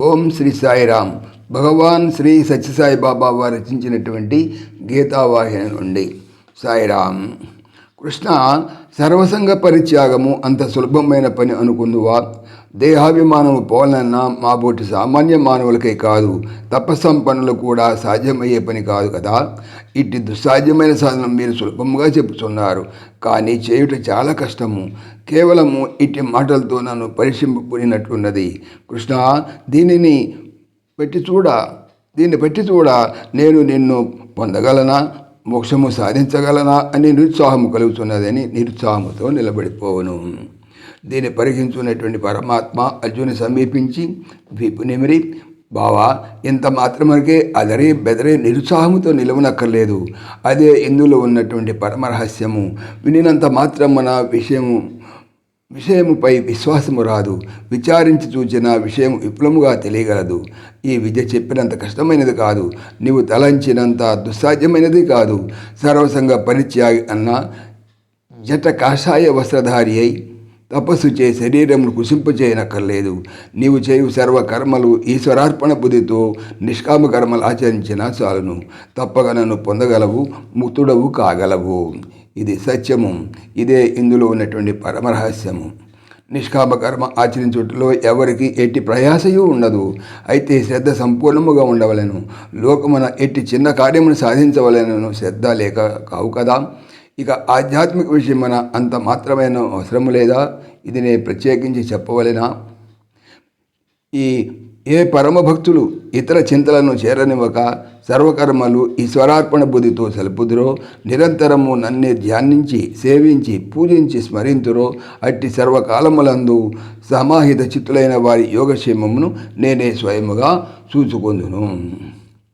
ఓం శ్రీ సాయిరామ్ భగవాన్ శ్రీ సత్యసాయి బాబా వారు రచించినటువంటి గీతావాహిని నుండి సాయిరామ్ కృష్ణ సర్వసంగ పరిత్యాగము అంత సులభమైన పని అనుకుందువా? దేహాభిమానము పోలన్న మాబోటి సామాన్య మానవులకే కాదు తపస్సంపన్నులు కూడా సాధ్యమయ్యే పని కాదు కదా? ఇట్టి దుస్సాధ్యమైన సాధనం మీరు సులభంగా చెబుతున్నారు. కానీ చేయుట చాలా కష్టము. కేవలము ఇట్టి మాటలతో నన్ను పరిశింపుకున్నట్లున్నది కృష్ణ దీనిని పెట్టి చూడ? దీన్ని పెట్టి చూడ? నేను నిన్ను పొందగలనా? మోక్షము సాధించగలనా అని నిరుత్సాహము కలుగుతున్నదని నిరుత్సాహముతో నిలబడిపోవను. దీన్ని పరిగించున్నటువంటి పరమాత్మ అర్జుని సమీపించి వీపు నిమిరి బావా ఇంత మాత్రమకే అదరే బెదరే నిరుత్సాహముతో నిలవనక్కర్లేదు. అదే ఇందులో ఉన్నటువంటి పరమరహస్యము. వినినంత మాత్రం మన విషయము విషయముపై విశ్వాసము రాదు. విచారించి చూచిన విషయం విప్లముగా తెలియగలదు. ఈ విద్య చెప్పినంత కష్టమైనది కాదు. నీవు తలంచినంత దుస్సాధ్యమైనది కాదు. సర్వసంగ పరిత్యాగి అన్న జట కాషాయ వస్త్రధారి అయి తపస్సు చే శరీరమును కుసింపచేయనక్కర్లేదు నీవు చేయు సర్వకర్మలు ఈశ్వరార్పణ బుద్ధితో నిష్కామ కర్మలు ఆచరించినా చాలును. తప్పక నన్ను పొందగలవు ముక్తుడవు కాగలవు. ఇది సత్యము. ఇదే ఇందులో ఉన్నటువంటి పరమరహస్యము నిష్కామ కర్మ ఆచరించుటలో ఎవరికి ఎట్టి ప్రయాసయూ ఉండదు. అయితే శ్రద్ధ సంపూర్ణముగా ఉండవలను. లోకమున ఎట్టి చిన్న కార్యమును సాధించవలనను శ్రద్ధ లేక కావు కదా? ఇక ఆధ్యాత్మిక విషయమున అంత మాత్రమైన అవసరము లేదా? ఇది నేను ప్రత్యేకించి చెప్పవలెనా? ఈ ఏ పరమభక్తులు ఇతర చింతలను చేరనివ్వక సర్వకర్మలు ఈశ్వరార్పణ బుద్ధితో సలుపుదురో నిరంతరము నన్నే ధ్యానించి సేవించి పూజించి స్మరింతురో అట్టి సర్వకాలములందు సమాహిత చిత్తులైన వారి యోగక్షేమమును నేనే స్వయముగా చూచుకొందును.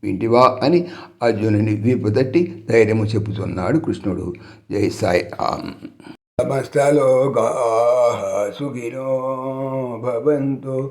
వింటివా అని అర్జునుని వీపు తట్టి ధైర్యము చెప్పుతున్నాడు కృష్ణుడు. జై సాయి రామ్. సమస్తలోకా సుఖినో భవంతు.